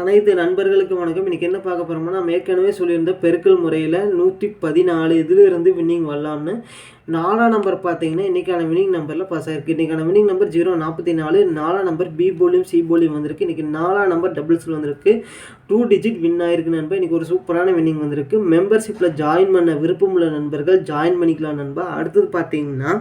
அனைத்து நண்பர்களுக்கு வணக்கம். இன்றைக்கி என்ன பார்க்க போகிறோம்னா நம்ம ஏற்கனவே சொல்லியிருந்த பெருக்கல் முறையில் நூற்றி பதினாலு இதிலிருந்து வின்னிங் வரலாம்னு. நாலாம் நம்பர் பார்த்தீங்கன்னா இன்றைக்கான வின்னிங் நம்பரில் பாஸ் ஆயிருக்கு. இன்றைக்கான வின்னிங் நம்பர் ஜீரோ நாற்பத்தி நாலு. நாலாம் நம்பர் பி போலியும் சி போலியும் வந்திருக்கு. இன்றைக்கி நாலாம் நம்பர் டபுள்ஸில் வந்திருக்கு. டூ டிஜிட் வின் ஆயிருக்கு நண்பா. இன்றைக்கி ஒரு சூப்பரான வின்னிங் வந்திருக்கு. மெம்பர்ஷிப்பில் ஜாயின் பண்ண விருப்பமுள்ள நண்பர்கள் ஜாயின் பண்ணிக்கலாம் நண்பா. அடுத்தது பார்த்தீங்கன்னா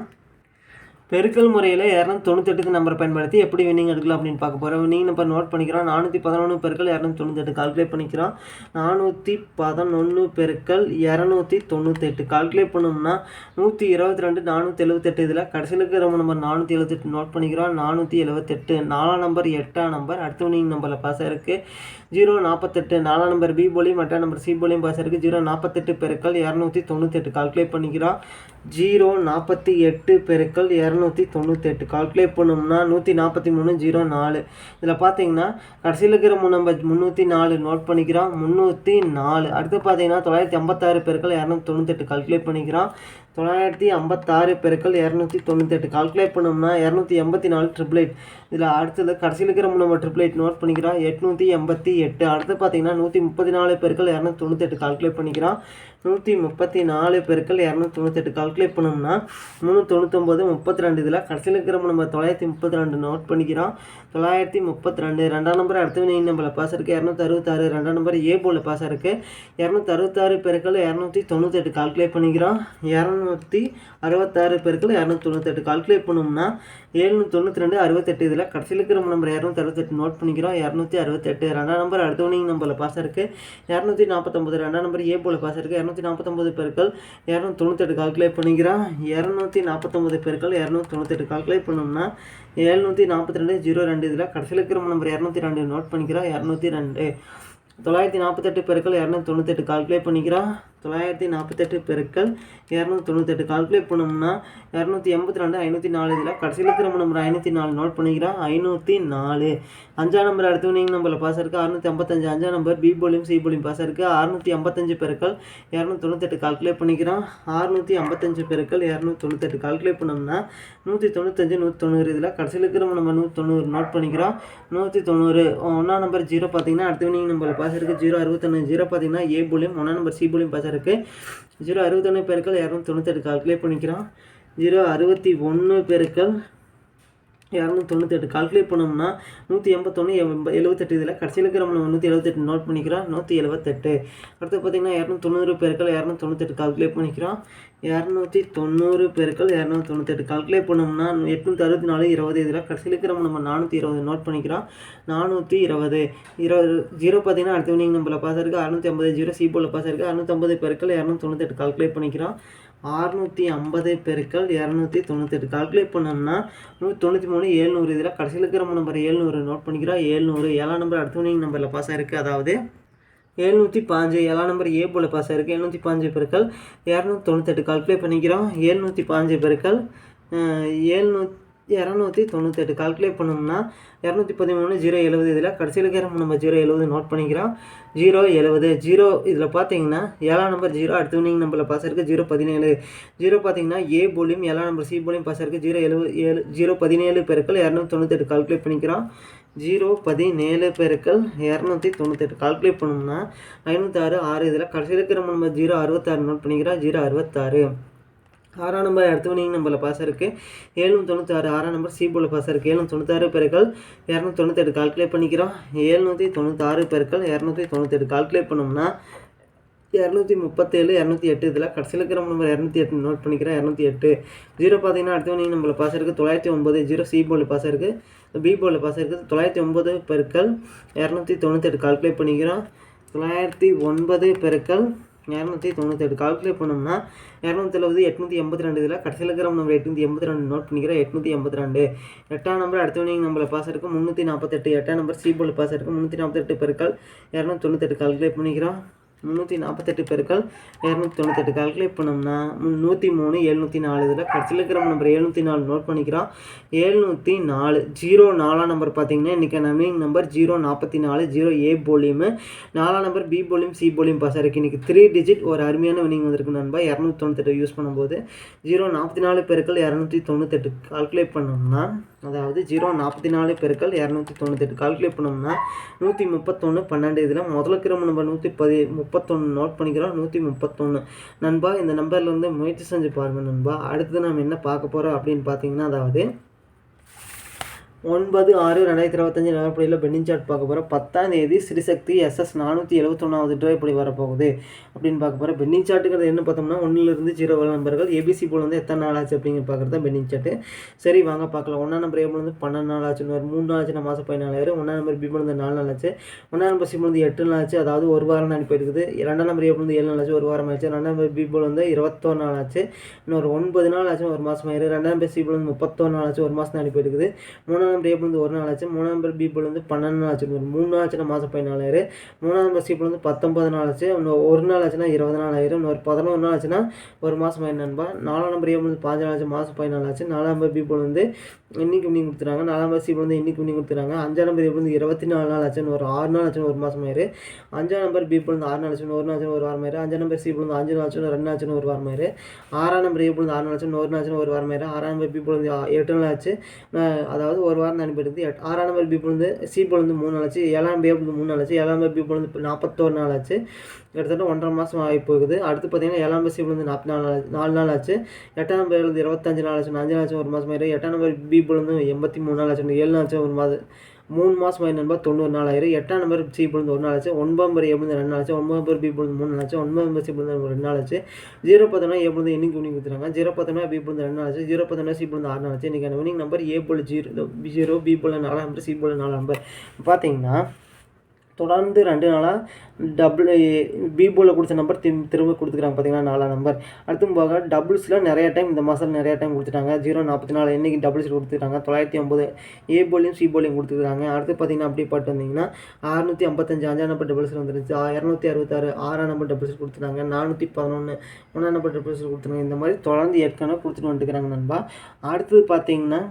பெருக்கல் முறையில் இரநூத்தி தொண்ணூத்தெட்டுக்கு நம்பர் பயன்படுத்தி எப்படி வினிங் எடுக்கலாம் அப்படின்னு பார்க்க போகிறோம் வினிங் நம்பர் நோட் பண்ணிக்கிறோம். நானூற்றி பதினொன்று பெருக்கள் இரநூத்தி தொண்ணூத்தெட்டு கால்குலேட் பண்ணிக்கிறோம். நானூற்றி பதினொன்று பெருக்கள் இரநூத்தி தொண்ணூத்தெட்டு கால்குலேட் பண்ணோம்னா நூற்றி இருபத்தி ரெண்டு நானூற்றி எழுபத்தெட்டு இதில் கடைசியில் இருக்கிற நம்பர் நானூற்றி எழுபத்தெட்டு நோட் பண்ணிக்கிறோம். நானூற்றி எழுபத்தெட்டு நாலாம் நம்பர் எட்டாம் நம்பர் அடுத்த வினிங் நம்பரில் பாஸ் இருக்குது ஜீரோ நாற்பத்தெட்டு நாலாம் நம்பர் பி போலியும் எட்டாம் நம்பர் சி போலியும் பாஸ் இருக்குது ஜீரோ நாற்பத்தெட்டு பெருக்கள் இரநூத்தி தொண்ணூத்தெட்டு கால்குலேட் பண்ணிக்கிறோம். ஜீரோ நாற்பத்தி எட்டு பெருக்கள் இரநூத்தி தொண்ணூத்தெட்டு. கால்குலேட் பண்ணோம்னா நூற்றி நாற்பத்தி மூணு ஜீரோ நாலு. இதில் பார்த்தீங்கன்னா கடைசியில் இருக்கிற மூணு நம்பர் முந்நூற்றி நாலு நோட் பண்ணிக்கிறோம். முந்நூற்றி நாலு. அடுத்து பார்த்தீங்கன்னா தொள்ளாயிரத்தி ஐம்பத்தாறு பேருக்கள் இரநூத்தி தொண்ணூத்தெட்டு கால்குலேட் பண்ணிக்கிறோம். தொள்ளாயிரத்தி ஐம்பத்தாறு பெருக்கள் இரநூத்தி தொண்ணூத்தெட்டு. கால்குலேட் பண்ணோம்னா இரநூத்தி எண்பத்தி நாலு ட்ரிபிள் எயிட் இதில் அடுத்தது கடைசியில் இருக்கிற நம்ம ட்ரிபிள் எயிட் நோட் பண்ணிக்கிறோம் எட்நூற்றி எண்பத்தி எட்டு. அடுத்து பார்த்தீங்கன்னா நூற்றி முப்பத்தி நாலு பெருக்கள் இரநூத்தி தொண்ணூத்தெட்டு. கால்குலேட் பண்ணிக்கிறோம் நூற்றி முப்பத்தி நாலு பெருக்கள் இரநூத்தி தொண்ணூத்தெட்டு. கால்குலேட் பண்ணோம்னா முந்நூற்றி தொண்ணூத்தொம்பது முப்பத்தி ரெண்டு. இதில் கடைசியில் இருக்கிற நம்ம தொள்ளாயிரத்தி முப்பத்தி ரெண்டு நோட் பண்ணிக்கிறோம் தொள்ளாயிரத்தி முப்பத்தி ரெண்டு. ரெண்டாம் நம்பர் அடுத்த வினை நம்பரில் பாஸ் இருக்குது இரநூத்தி அறுபத்தாறு. ரெண்டாம் நம்பர் ஏ போல் பாஸ் இருக்குது இரநூத்தி அறுபத்தாறு பெருக்கள் இரநூத்தி தொண்ணூத்தெட்டு. கால்குலேட் பண்ணிக்கிறோம் இரநூத்தி அறுபத்தாறு பெருக்கள் இரநூத்தி தொண்ணூத்தெட்டு கால்குலேட் பண்ணோம்னா ஏழ்நூற்றி தொண்ணூற்றி ரெண்டு அறுபத்தெட்டு இதில் கடைசியில் இருக்கிற நம்பர் இரநூத்தி அறுபத்தெட்டு நோட் பண்ணிக்கிறோம். இரநூத்தி அறுபத்தெட்டு ரெண்டாம் நம்பர் அடுத்த வினிங் நம்பரில் பாஸ் இருக்குது இரநூத்தி நாற்பத்தொம்பது ரெண்டாம் நம்பர் ஏ போல் பாஸ் இருக்குது இரநூத்தி நாற்பத்தொம்பது பெருக்கள் இரநூத்தி தொண்ணூத்தெட்டு கால்குலேட் பண்ணிக்கிறோம். இரநூத்தி நாற்பத்தொம்பது பெருக்கள் இரநூத்தி தொண்ணூத்தெட்டு கால்குலேட் பண்ணோம்னா எழுநூற்றி நாற்பத்தி ரெண்டு ஜீரோ ரெண்டு இதில் கடைசியில் இருக்கிற நம்பர் இரநூத்தி ரெண்டு நோட் பண்ணிக்கிறோம். இரநூத்தி ரெண்டு தொள்ளாயிரத்தி நாற்பத்தெட்டு பெருக்கள் இரநூத்தி தொண்ணூத்தெட்டு கால்குலேட் பண்ணிக்கிறோம். தொள்ளாயிரத்தி நாற்பத்தெட்டு பெருக்கள் இரநூத்தி தொண்ணூத்தெட்டு கால்குலேட் பண்ணோம்னா இரநூத்தி எண்பத்தி ரெண்டு ஐநூற்றி நாலு இதில் கடைசியில் இருக்கிற நம்பர் ஐநூற்றி நாலு நோட் பண்ணிக்கிறோம் ஐநூற்றி நாலு. அஞ்சாம் நம்பர் அடுத்து நீங்கள் நம்பரில் பாஸ் இருக்குது அறுநூற்றி ஐம்பத்தஞ்சு. அஞ்சாம் நம்பர் பி போலியும் சி போலியும் பாஸ் இருக்குது அறுநூற்றி ஐம்பத்தஞ்சு பெருக்கள் இரநூத்தி தொண்ணூத்தெட்டு கால்குலேட் பண்ணிக்கிறோம் அறுநூற்றி ஐம்பத்தஞ்சு பெருக்கள் இரநூத்தி தொண்ணூத்தெட்டு கால்குலேட் பண்ணோம்னா நூற்றி தொண்ணூத்தஞ்சு நூற்றி தொண்ணூறு இதில் கடைசியில் இருக்கிற நம்ம நூற்றி தொண்ணூறு நோட் பண்ணிக்கிறோம் நூற்றி தொண்ணூறு. ஒன்றாம் நம்பர் ஜீரோ பார்த்தீங்கன்னா அடுத்த நீங்கள் நம்பரில் பாஸ் இருக்குது ஜீரோ அறுபத்தொன்று ஜீரோ பார்த்தீங்கன்னா ஏ போலியும் ஒன்றாம் நம்பர் சி போலியும் பாஸ் இருக்குது ஜீரோ அறுபத்தொன்று பெருக்கள் இரநூத்தி தொண்ணூத்தெட்டு கால்குலேட் பண்ணிக்கிறோம். ஜீரோ அறுபத்தி ஒன்று பெருக்கள் இரநூத்தி தொண்ணூத்தெட்டு கால்குலேட் பண்ணோம்னா நூற்றி எண்பத்தொன்று எண்ப எழுபத்தெட்டு இதில் கடைசியில் இருக்கிற நம்ம நூற்றி எழுபத்தெட்டு நோட் பண்ணிக்கிறோம். நூற்றி எழுபத்தெட்டு அடுத்து பார்த்திங்கன்னா இரநூத்தி தொண்ணூறு பேருக்கள் இரநூத்தி தொண்ணூத்தெட்டு கால்குலேட் பண்ணிக்கிறோம். இரநூத்தி தொண்ணூறு பேருக்கள் இரநூத்தி தொண்ணூத்தெட்டு கால்குலேட் பண்ணோம்னா எட்நூற்றி அறுபத்தி நாலு இருபது இதில் கடைசியில் இருக்கிற நம்ம நானூற்றி இருபது நோட் பண்ணிக்கிறோம். நானூற்றி இருபது இருபது ஜீரோ பார்த்தீங்கன்னா அடுத்த வினிங் நம்பரில் பாஸ் இருக்குது அறுநூற்றி ஐம்பது ஜீரோ சி போல் பாஸ் இருக்குது அறுநூற்றம்பது பேருக்கள் இரநூத்தி தொண்ணூத்தெட்டு கால்குலேட் பண்ணிக்கிறோம். அறுநூற்றி ஐம்பது பெருக்கள் இரநூத்தி தொண்ணூத்தெட்டு. கால்குலேட் பண்ணோம்னா நூற்றி தொண்ணூற்றி மூணு ஏழ்நூறு. இதில் கடைசியில் இருக்கிற நம்பர் ஏழ்நூறு நோட் பண்ணிக்கிறோம் ஏழ்நூறு. ஏழாம் நம்பர் அடுத்த நம்பரில் பாஸ் ஆயிருக்கு. அதாவது எழுநூற்றி பாஞ்சு. ஏழாம் நம்பர் ஏ போல் பாஸ் ஆயிருக்கு. எழுநூற்றி பாஞ்சு பெருக்கள் இரநூத்தி தொண்ணூத்தெட்டு. கால்குலேட் பண்ணிக்கிறோம். எழுநூற்றி பாஞ்சு பெருக்கள் ஏழ்நூற்றி இரநூத்தி தொண்ணூத்தெட்டு. கால்குலேட் பண்ணோம்னா இரநூத்தி பதிமூணு ஜீரோ எழுபது இதில் கடைசியில் இருக்கிற நம்ம ஜீரோ எழுபது நோட் பண்ணிக்கிறோம். ஜீரோ எழுபது ஜீரோ இதில் பார்த்தீங்கன்னா ஏழாம் நம்பர் ஜீரோ அடுத்த வினிங் நம்பரில் பாஸ் இருக்குது ஜீரோ பதினேழு. ஜீரோ பார்த்தீங்கன்னா ஏ போலியும் ஏழாம் நம்பர் சி போலியும் பாஸ் இருக்குது ஜீரோ எழுபது ஏழு ஜீரோ பதினேழு பெருக்கள் இரநூத்தி தொண்ணூத்தெட்டு. கால்குலேட் பண்ணிக்கிறோம். ஜீரோ பதினேழு பெருக்கள் இரநூத்தி தொண்ணூத்தெட்டு. கால்குலேட் பண்ணோம்னா ஐநூற்றி ஆறு. இதில் கடைசியில் இருக்கிற நம்ம ஜீரோ அறுபத்தாறு நோட் பண்ணிக்கிறோம். ஜீரோ அறுபத்தாறு. ஆறாம் நம்பர் அடுத்த வினிங் நம்பரில் பாஸ் இருக்குது ஏழ்நூற்றி தொண்ணூற்றாறு ஆறாம் நம்பர் சி போல் பாஸ் இருக்குது ஏழ்நூற்றி தொண்ணூத்தாறு பெருக்கள் இரநூத்தி தொண்ணூத்தெட்டு கால்குலேட் பண்ணிக்கிறோம். ஏழ்நூற்றி தொண்ணூத்தாறு பெருக்கள் இரநூத்தி தொண்ணூத்தெட்டு கால்குலேட் பண்ணோம்னா இரநூத்தி முப்பத்தேழு இரநூத்தி எட்டு இதில் கடைசியில் இருக்கிற நம்பர் இரநூத்தி எட்டு நோட் பண்ணிக்கிறேன். இரநூத்தி எட்டு. ஜீரோ பார்த்தீங்கன்னா அடுத்த வினிங் நம்மள பாஸ் இருக்குது தொள்ளாயிரத்தி ஒம்பது ஜீரோ சி போல் பாஸ் இருக்குது பி போல் பாஸ் இருக்குது தொள்ளாயிரத்தி ஒம்பது பெருக்கள் இரநூத்தி தொண்ணூத்தெட்டு கால்குலேட் பண்ணிக்கிறோம். தொள்ளாயிரத்தி ஒன்பது பெருக்கள் இரநூத்தி தொண்ணூத்தெட்டு கால்குலேட் பண்ணோம்னா இரநூத்தி எழுபது எட்நூற்றி எண்பத்தி ரெண்டு இதில் கடைசியில் இருக்கிற நம்பர் எட்நூற்றி எண்பத்தி ரெண்டு நோட் பண்ணிக்கிறோம் எட்நூற்றி எண்பத்தி ரெண்டு. எட்டாம் நம்பர் அடுத்த வினிங் நம்பரில் பாஸ் இருக்குது முந்நூற்றி நாற்பத்தெட்டு. எட்டாம் நம்பர் சி போல் பாஸ் இருக்குது முந்நூற்றி நாற்பத்தெட்டு பெருக்கள் இரநூத்தி தொண்ணூத்தெட்டு கால்குலேட் பண்ணிக்கிறோம். முந்நூற்றி நாற்பத்தெட்டு பெருக்கள் இரநூத்தி தொண்ணூத்தெட்டு கால்குலேட் பண்ணோம்னா நூற்றி மூணு எழுநூற்றி நாலு இதில் கடைசியில் இருக்கிற நம்பர் எழுநூற்றி நாலு நோட் பண்ணிக்கிறோம். எழுநூற்றி நாலு ஜீரோ நாலாம் நம்பர் பார்த்தீங்கன்னா இன்றைக்கி நம்பிங் நம்பர் ஜீரோ நாற்பத்தி நாலு ஜீரோ ஏ போலியும் நாலாம் நம்பர் பி போலியும் சி போலியும் பாஸ் ஆயிருக்கு இன்றைக்கி த்ரீ டிஜிட் ஒரு அருமையான வினிங் வந்திருக்கு நண்பா. இரநூத்தி தொண்ணூத்தெட்டு யூஸ் பண்ணும்போது ஜீரோ நாற்பத்தி நாலு பெருக்கள் இரநூத்தி தொண்ணூத்தெட்டு கால்குலேட் பண்ணோம்னா அதாவது ஜீரோ நாற்பத்தி நாலு பெருக்கள் இரநூத்தி தொண்ணூத்தெட்டு கால்குலேட் பண்ணோம்னா நூற்றி முப்பத்தொன்று பன்னெண்டு இதில் முதல்ல கிரம நம்பர் நூற்றி பதி முப்பத்தொன்று நோட் பண்ணிக்கிறோம். நூற்றி முப்பத்தொன்று நண்பா இந்த நம்பரில் வந்து முயற்சி செஞ்சு பாருங்கள் நண்பா. அடுத்து நம்ம என்ன பார்க்க போகிறோம் அப்படின்னு பார்த்தீங்கன்னா அதாவது ஒன்பது ஆறு ரெண்டாயிரத்தி இருபத்தஞ்சி நிலப்படியில் பெண்டிங் சார்ட் பார்க்க போகிறோம் பத்தாம் தேதி ஸ்ரீசக்தி எஸ்எஸ் நானூற்றி எழுபத்தொன்னாவது ட்ரா இப்படி வரப்போகுது. அப்படின்னு பார்க்க போகிறோம் பெண்டிங் சார்ட்டுங்கிறது என்ன பார்த்தோம்னா ஒன்றிலிருந்து ஜீரோ வர நம்பர்கள் ஏபிசி போல் வந்து எத்தனை நாள் ஆச்சு அப்படிங்கிற பார்க்குறது தான் பெண்டிங் சார்ட்டு சரி வாங்க பார்க்கலாம். ஒன்றாம் நம்பர் ஏபிள் வந்து பன்னெண்டு நாள் ஆச்சு ஒரு மூணு நாள் ஆச்சு மாதம் பதினாலாயிரம் ஒன்றாம் நம்பர் பி வந்து நாலு நாள் ஆச்சு. ஒன்றாம் நம்பர் சி வந்து எட்டு நாள் ஆச்சு. அதாவது ஒரு வாரம் தான் அனுப்பியிருக்குது ரெண்டாம் நம்பர் ஏபிள் வந்து ஏழு நாள் ஆச்சு. ஒரு வாரம் ஆச்சு ரெண்டாம் நம்பர் பி வந்து இருபத்தோரு நாள் ஆச்சு. இன்னொரு ஒன்பது நாள் ஆச்சு ஒரு மாதம் ஆயிரு ரெண்டாம் நம்பர் சி வந்து முப்பத்தொரு நாள் ஆச்சு. ஒரு மாதம் தான் போயிருக்குது. மூணாம் நம்பர் ஏ வந்து ஒரு நாள் ஆச்சு மூணாம் நம்பர் பி வந்து பன்னெண்டு நாள் ஆச்சு ஒரு மூணு நாள் ஆச்சுன்னா மாதம் பதினாலாயிரம் மூணாம் நம்பர் சி வந்து பத்தொம்பது நாள் ஆச்சு இன்னும் ஒரு நாள் ஆச்சுன்னா இருபது நாள் ஆயிரம் இன்னொரு பதினோரு நாள் ஆச்சுன்னா ஒரு மாதம் ஆயிரம் நாலாம் நம்பர் ஏ வந்து பாஞ்சு நாள் ஆச்சு மாதம் பதினாலு ஆச்சு நாலாம் நம்பர் பி வந்து இன்னைக்கு இன்னைக்கு கொடுத்துறாங்க நாலாம் நம்பர் சி வந்து இன்னைக்கு இன்னைக்கு கொடுத்துறாங்க அஞ்சாம் நம்பர் ஏ வந்து இருபத்தி நாலு நாள் ஆச்சுன்னு ஒரு ஆறு நாள் ஆச்சுன்னு ஒரு மாதம் ஆயிரு அஞ்சாம் நம்பர் பி வந்து ஆறு நாள் ஆச்சுன்னு ஒரு நாள் ஆச்சுன்னு ஒரு வாரம் ஆயிரு அஞ்சாம் நம்பர் சி வந்து அஞ்சு நாள் ஆச்சுன்னு ரெண்டு நாள் ஆச்சுன்னு ஒரு வாரம் ஆயிரு ஆறாம் நம்பர் ஏ வந்து ஆறு நாள் ஆச்சுன்னு ஒரு நாள் ஆச்சுன்னு ஒரு வாரம் ஆயிரு ஆறாம் நம்பர் பி வந்து எட்டு நாள் ஆச்சு அதாவது ஒரு வாரம் அனுப்பிடுது. எட் ஆறாம் நம்பர் பி வந்து சி போல் வந்து மூணு நாள் ஆச்சு. ஏழாம் பி வந்து மூணு நாள் ஆச்சு. ஏழாம் பி வந்து நாற்பத்தோரு நாள் ஆச்சு. கிட்டத்தட்ட ஒன்றரை மாதம் ஆகி போகுது அடுத்து பார்த்தீங்கன்னா ஏழாம் பி சி வந்து நாற்பத்தி நாலு நாள் நாலு நாள் ஆச்சு. எட்டாம் நம்பர் வந்து இருபத்தஞ்சு நாள் ஆச்சு. அஞ்சு நாள் ஆச்சு ஒரு மாதம் ஆயிடும். எட்டாம் நம்பர் பி பொழுது வந்து எண்பத்தி மூணு நாள் ஆச்சு. ஏழு நாள் ஆச்சு ஒரு மாதம் மூணு மாதம் ஆயிரம் நண்பர் தொண்ணூறு நாள் ஆயிரம் எட்டாம் நம்பர் சி பொழுது ஒரு நாள் ஆச்சு. ஒன்பது நம்பர் எப்படி ரெண்டு நாள் ஆச்சு. ஒன்பது நம்பர் பி பொழுது மூணு நாள் ஆச்சு. ஒன்பது நம்பர் சி பொழுது ரெண்டு நாள் ஆச்சு. ஜீரோ பார்த்தோன்னா ஏ பொழுது இன்னைக்கு வினிங் கொடுத்துருக்காங்க ஜீரோ பார்த்தோன்னா பி பொழுது ரெண்டு நாள் ஆச்சு. ஜீரோ பார்த்தோன்னா சி பொழுது ஆறு நாள் ஆச்சு. இன்றைக்கி வினிங் நம்பர் ஏ பொழு ஜீரோ ஜீரோ பி பொழு நாலாம் நம்பர் சி பொழு நாலாம் நம்பர் பார்த்தீங்கன்னா தொடர்ந்து ரெண்டு நாளாக டபுள் பீபோவில் கொடுத்த நம்பர் திரும்ப திரும்ப கொடுத்துக்கிறாங்க பார்த்தீங்கன்னா நாலாம் நம்பர் அடுத்து போக டபுள்ஸில் நிறைய டைம் இந்த மாதம் நிறைய டைம் கொடுத்துட்டாங்க. ஜீரோ நாற்பத்தி நாலு இன்றைக்கி டபுள்ஸ் கொடுத்துட்டாங்க தொள்ளாயிரத்தி ஐம்பது ஏ போலையும் சி போலையும் கொடுத்துருக்காங்க அடுத்து பார்த்தீங்கன்னா அப்படி பாட்டு வந்தீங்கன்னா அறுநூற்றி ஐம்பத்தஞ்சு அஞ்சாம் நம்பர் டபுள்ஸில் வந்துருச்சு. இரநூத்தி அறுபத்தாறு ஆறாம் நம்பர் டபுள்ஸ் கொடுத்துட்டாங்க. நானூற்றி பதினொன்று ஒன்றாம் நம்பர் டபுள்ஸ் கொடுத்துருக்காங்க. இந்த மாதிரி தொடர்ந்து ஏற்கனவே கொடுத்துட்டு வந்துட்டுக்கிறாங்க நண்பா. அடுத்தது பார்த்தீங்கன்னா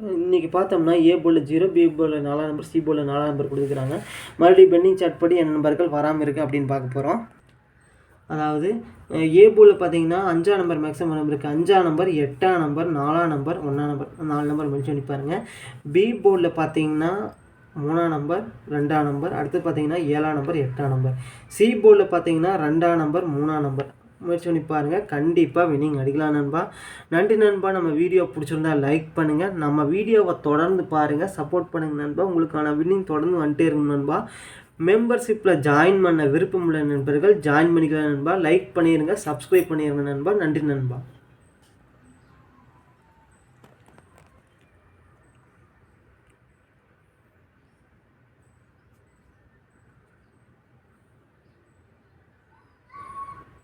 இன்றைக்கி பார்த்தோம்னா ஏ போலில் ஜீரோ பி போலில் நாலாம் நம்பர் சி போலில் நாலாம் நம்பர் கொடுத்துக்கிறாங்க மறுபடியும் பெண்டிங் சாட் படி என் நம்பர்கள் வராமல் இருக்குது அப்படின்னு பார்க்க போகிறோம் அதாவது ஏ போலில் பார்த்தீங்கன்னா அஞ்சாம் நம்பர் மேக்ஸிமம் நம்பர் இருக்குது அஞ்சாம் நம்பர் எட்டாம் நம்பர் நாலாம் நம்பர் ஒன்றாம் நம்பர் நாலு நம்பர் மென்ஷன் பண்ணி பாருங்கள் பி போர்டில் பார்த்தீங்கன்னா மூணாம் நம்பர் ரெண்டாம் நம்பர் அடுத்து பார்த்தீங்கன்னா ஏழாம் நம்பர் எட்டாம் நம்பர் சி போர்டில் பார்த்தீங்கன்னா ரெண்டாம் நம்பர் மூணாம் நம்பர் முயற்சி பண்ணி பாருங்கள் கண்டிப்பாக வினிங் அடிக்கலாம் நண்பா. நன்றி நண்பா. நம்ம வீடியோ பிடிச்சிருந்தா லைக் பண்ணுங்கள் நம்ம வீடியோவை தொடர்ந்து பாருங்கள் சப்போர்ட் பண்ணுங்கள் நண்பா. உங்களுக்கான வின்னிங் தொடர்ந்து வந்துட்டே இருக்கும் நண்பா. மெம்பர்ஷிப்பில் ஜாயின் பண்ண விருப்பமுள்ள நண்பர்கள் ஜாயின் பண்ணிக்கலாம் நண்பா. லைக் பண்ணிடுங்க சப்ஸ்கிரைப் பண்ணிடுங்க நண்பா. நன்றி நண்பா.